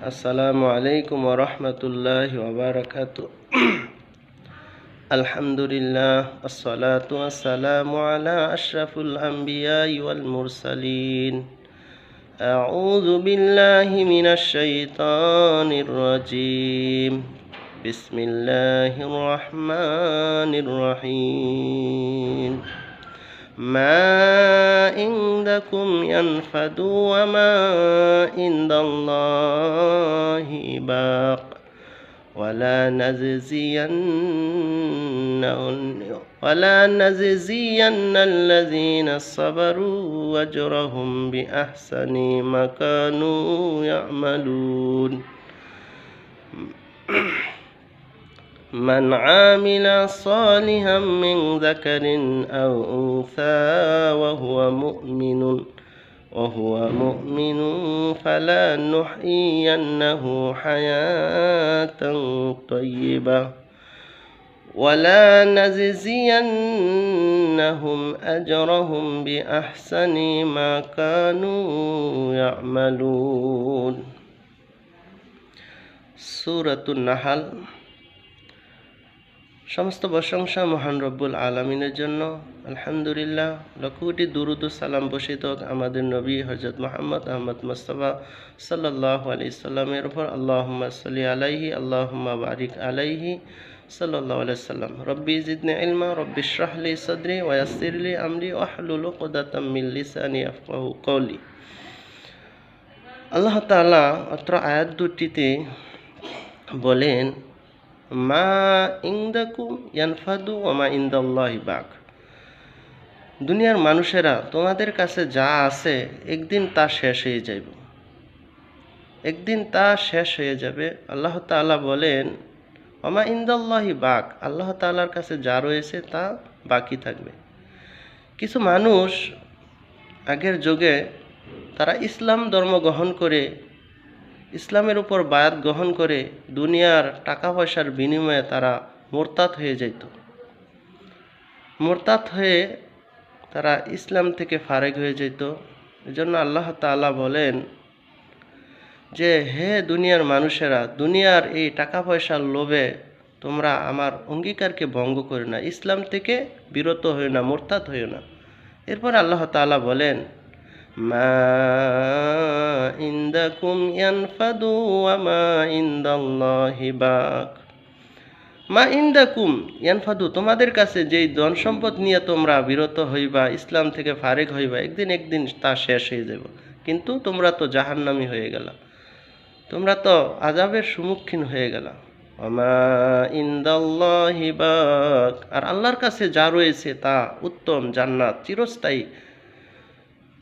আসসালামু আলাইকুম রহমতুল্লাহ ওবরাকাত আলহামদুলিল্লাহ আসসালাতু আসসালামু আলা আশরাফুল আম্বিয়া ওয়াল মুরসালিন أعوذ بالله من الشيطان الرجيم بسم الله الرحمن الرحيم ما عندكم ينفد وما عند الله باق ولا نجزين ولا نجزين الذين صبروا أجرهم بأحسن ما كانوا يعملون من عامل صالحا من ذكر أو أنثى وهو مؤمن وهو مؤمن فلا نحيينه حياة طيبة ولا نجزينهم أجرهم بأحسن ما كانوا يعملون. سورة النحل. সমস্ত প্রশংসা মহান রব্বুল আলমিনের জন্য। আলহামদুলিল্লাহ লক্ষটি দুরুদ সালাম বসিত আমাদের নবী হজরত মোহাম্মদ আহমদ মুস্তফা সাল্লাহ আলি সাল্লামের উপর। আল্লাহ সাল্লি আলাইহি আল্লাহ বারিক আলাইহি সাল্লাহ আলাই সাল্লাম। রব্বি জিদনে ইলমা, রব্বি শাহলি সদরি ওয়াসিরলি আমলি ওয়াহলুল কোদাতাম মিল লিসানি আফকাহু কওলি। আল্লাহ তাআলা অত্র আয়াত দুটিতে বলেন মা ইংদাকুম ইয়ানফাদু ওমা ইন্দাল্লাহি বাক। দুনিয়ার মানুষেরা তোমাদের কাছে যা আছে, একদিন তা শেষ হয়ে যাইব। একদিন তা শেষ হয়ে যাবে। আল্লাহ তাআলা বলেন ওমা ইন্দাল্লাহি বাক। আল্লাহ তাআলার কাছে যা রয়েছে তা বাকি থাকবে। কিছু মানুষ আগের যুগে তারা ইসলাম ধর্ম গ্রহণ করে ইসলামের উপর বায়াত গ্রহণ করে দুনিয়ার টাকা পয়সার বিনিময়ে তারা মোরতাত হয়ে যেত মোরতাত হয়ে তারা ইসলাম থেকে ফারেক হয়ে যেত এজন্য আল্লাহ তাআলা বলেন যে, হে দুনিয়ার মানুষেরা, দুনিয়ার এই টাকা পয়সার লোভে তোমরা আমার অঙ্গীকারকে ভঙ্গ করো না। ইসলাম থেকে বিরত হয়ে না, মোরতাদ হয়ে না। এরপর আল্লাহ তাআলা বলেন মা ইন্দাকুম ইয়ানফাদু ওয়া মা ইন্দাল্লাহি বাক। মা ইন্দাকুম ইয়ানফাদু, তোমাদের কাছে যেই ধন সম্পদ নিয়ে তোমরা বিরত হইবা, ইসলাম থেকে ফারেক হইবা, একদিন একদিন তা শেষ হয়ে যাব। কিন্তু তোমরা তো জাহান্নামি হয়ে গেলা। তোমরা তো আজাবের সম্মুখীন হয়ে গেলা। আর আল্লাহর কাছে যা রয়েছে তা উত্তম জান্নাত, চিরস্থায়ী।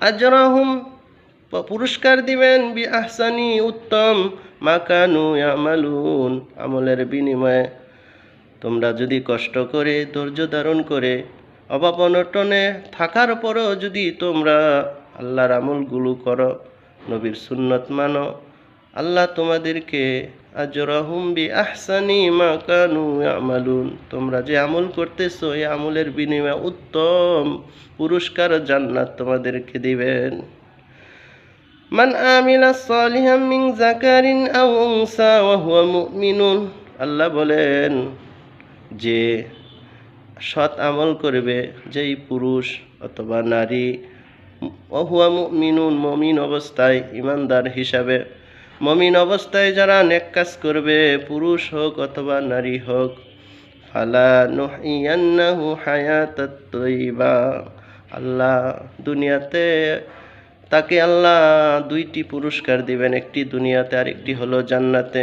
আজরাহুম, পুরস্কার দিবেন বি আহসানি উত্তম মাকানু আমালুন আমলের বিনিময়ে। তোমরা যদি কষ্ট করে, ধৈর্য ধারণ করে, অভাব অনটনে থাকার পরও যদি তোমরা আল্লাহর আমলগুলো করো, নবীর সুন্নত মানো আল্লাহ তোমাদেরকে, আজরাহুম বি আহসানি মা কানু আমালুন তোমরা যে আমল করতেছো, এই আমলের বিনিময়ে উত্তম পুরস্কার জান্নাত তোমাদেরকে দিবেন। মান আমিলা সালিহাম মিন যাকারিন আও উনসা ওয়া হুয়া মুমিনুন, আল্লাহ বলেন, যে সৎ আমল করবে, যেই পুরুষ অথবা নারী ওহুয়া মুমিনুন, মমিন অবস্থায় ইমানদার হিসাবে মমিন অবস্থায় যারা নেক কাজ করবে, পুরুষ হোক অথবা নারী হোক, ফালা নুহিয়ান্নাহু হায়াতাত তৈবা আল্লাহ দুনিয়াতে, তাকে আল্লাহ দুইটি পুরস্কার দিবেন, একটি দুনিয়াতে আর একটি হলো জান্নাতে।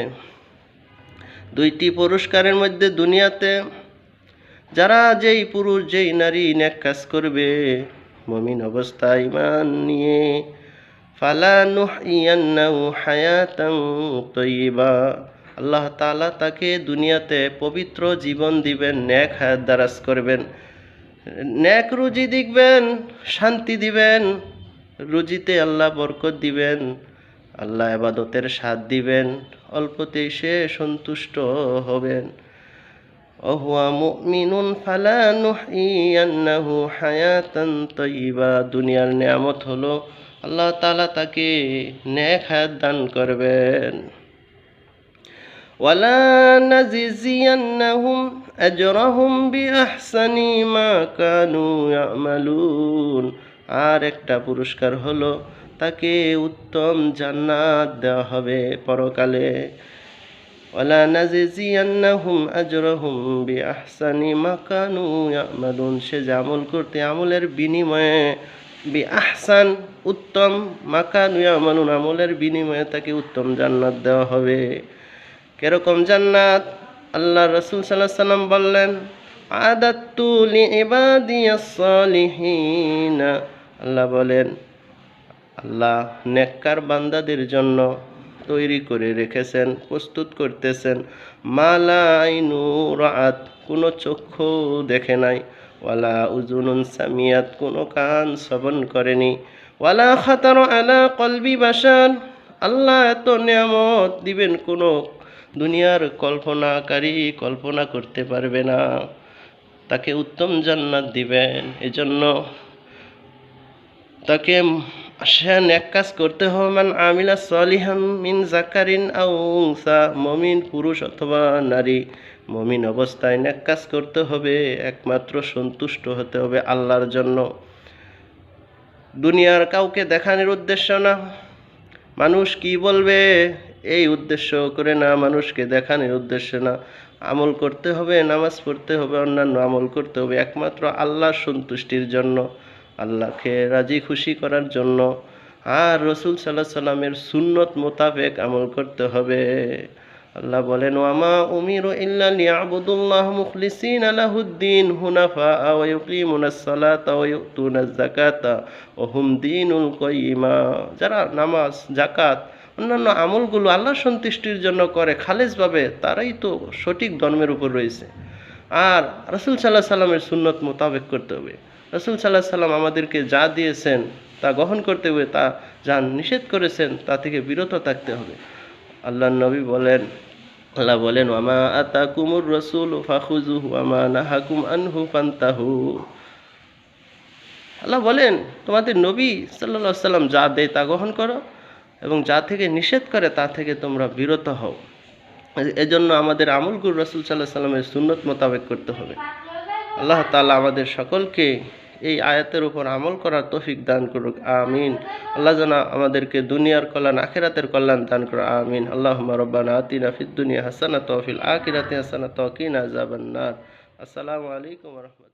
দুইটি পুরস্কারের মধ্যে দুনিয়াতে, যারা যেই পুরুষ, যেই নারী নেক কাজ করবে, মমিন অবস্থায় ইমান নিয়ে আল্লাহ তালা তাকে দুনিয়াতে পবিত্র জীবন দিবেন ন্যাক হায়াত দারাজ করবেন। ন্যাক রুজি দিবেন, শান্তি দিবেন, রুজিতে আল্লাহ বরকত দিবেন, আল্লাহ আবাদতের স্বাদ দিবেন, অল্পতেই সে সন্তুষ্ট হবেন। অহুয়া মুমিনুন ফালা হায়াতান তৈবা দুনিয়ার নিয়ামত হলো আল্লাহ তালা তাকে নেক হায়াত দান করবেন। ওয়ালা নাজিজিয়ান্নাহুম আজরাহুম বিআহসানি মা কানু ইয়ামালুন। আর একটা পুরস্কার হলো তাকে উত্তম জান্নাত দেওয়া হবে পরকালে। ওয়ালা নাজিজিয়ান্নাহুম আজরাহুম বিআহসানি মা কানু ইয়ামালুন। সে যে আমল করতে আমলের বিনিময়ে বিআহসান উত্তম মা কানু ইয়ামালুন আমলের বিনিময়ে তাকে উত্তম জান্নাত দেওয়া হবে। কীরকম জান্নাত? আল্লাহ রসুল সাল্লাহ সাল্লাম বললেন, আদাত্তু লি আল্লাহ বলেন, আল্লাহ নেককার বান্দাদের জন্য তৈরি করে রেখেছেন, প্রস্তুত করতেছেন। মালা আইনু রাত কোনো চক্ষু দেখে নাই। ওয়ালা উজুনুন সামিয়াত, কোনো কান শ্রবণ করেনি। ওয়ালা খাতার আলা কলবি বাসান আল্লাহ এত নিয়ামত দিবেন, কোনো দুনিয়ার কল্পনাকারী কল্পনা করতে পারবে না। তাকে উত্তম জান্নাত দিবেন। এজন্য তাকে সে এক কাজ করতে হবে, মান আমিলা সলিহান মিন জাকারিন আউ উনসা, মমিন পুরুষ অথবা নারী, মমিন অবস্থায় নেক কাজ করতে হবে, একমাত্র সন্তুষ্ট হতে হবে আল্লাহর জন্য। দুনিয়ার কাউকে দেখানোর উদ্দেশ্য না। মানুষ কি বলবে? এই উদ্দেশ্য করে না, মানুষকে দেখানোর উদ্দেশ্য না। আমল করতে হবে, নামাজ পড়তে হবে, অন্যান্য আমল করতে হবে, একমাত্র আল্লাহর সন্তুষ্টির জন্য। আল্লাহকে রাজি খুশি করার জন্য। আর রসুল সাল্লাহ সাল্লামের সুন্নত মোতাবেক আমল করতে হবে। আল্লাহ বলেন, ওয়ামা উমিরু ইল্লা লিয়াবুদুল্লাহ মুখলিসিন আলাহুদ্দিন হুনাফা ওয়া ইউকিমুনাস সালাতা ওয়া ইউতুনাজ যারা নামাজ জাকাত অন্যান্য আমলগুলো আল্লাহ সন্তুষ্টির জন্য করে খালেজভাবে, তারাই তো সঠিক ধর্মের উপর রয়েছে। আর রসুল সাল্লাহ সাল্লামের সুন্নত মোতাবেক করতে হবে। রসুল সাল্লাহ সাল্লাম আমাদেরকে যা দিয়েছেন, তা গ্রহণ করতে হবে, তা যা নিষেধ করেছেন, তা থেকে বিরত থাকতে হবে। আল্লাহ নবী বলেন, আল্লাহ বলেন, ওয়ামা আতা কুমুর রসুল ফাখুজুহু ওয়ামা নাহাকুম আনহু ফান্তাহু। আল্লাহ বলেন, তোমাদের নবী সাল্লাহ সাল্লাম যা দেয়, তা গ্রহণ করো এবং যা থেকে নিষেধ করে, তা থেকে তোমরা বিরত হও। এজন্য আমাদের আমলগুর রসুল সাল্লাহ সাল্লামের সুন্নত মোতাবেক করতে হবে। আল্লাহ তালা আমাদের সকলকে এই আয়াতের উপর আমল করার তৌফিক দান করুক, আমিন। আল্লাহ যেন আমাদেরকে দুনিয়ার কল্যাণ, আখেরাতের কল্যাণ দান করুক, আমিন। আল্লাহ রব্বানা আতিনা ফিদ দুনিয়া হাসানা তৌফিল আখিরাতে হাসানা তকিন আযাবান নার। আসসালামু আলাইকুম রাহমাতুল্লাহ।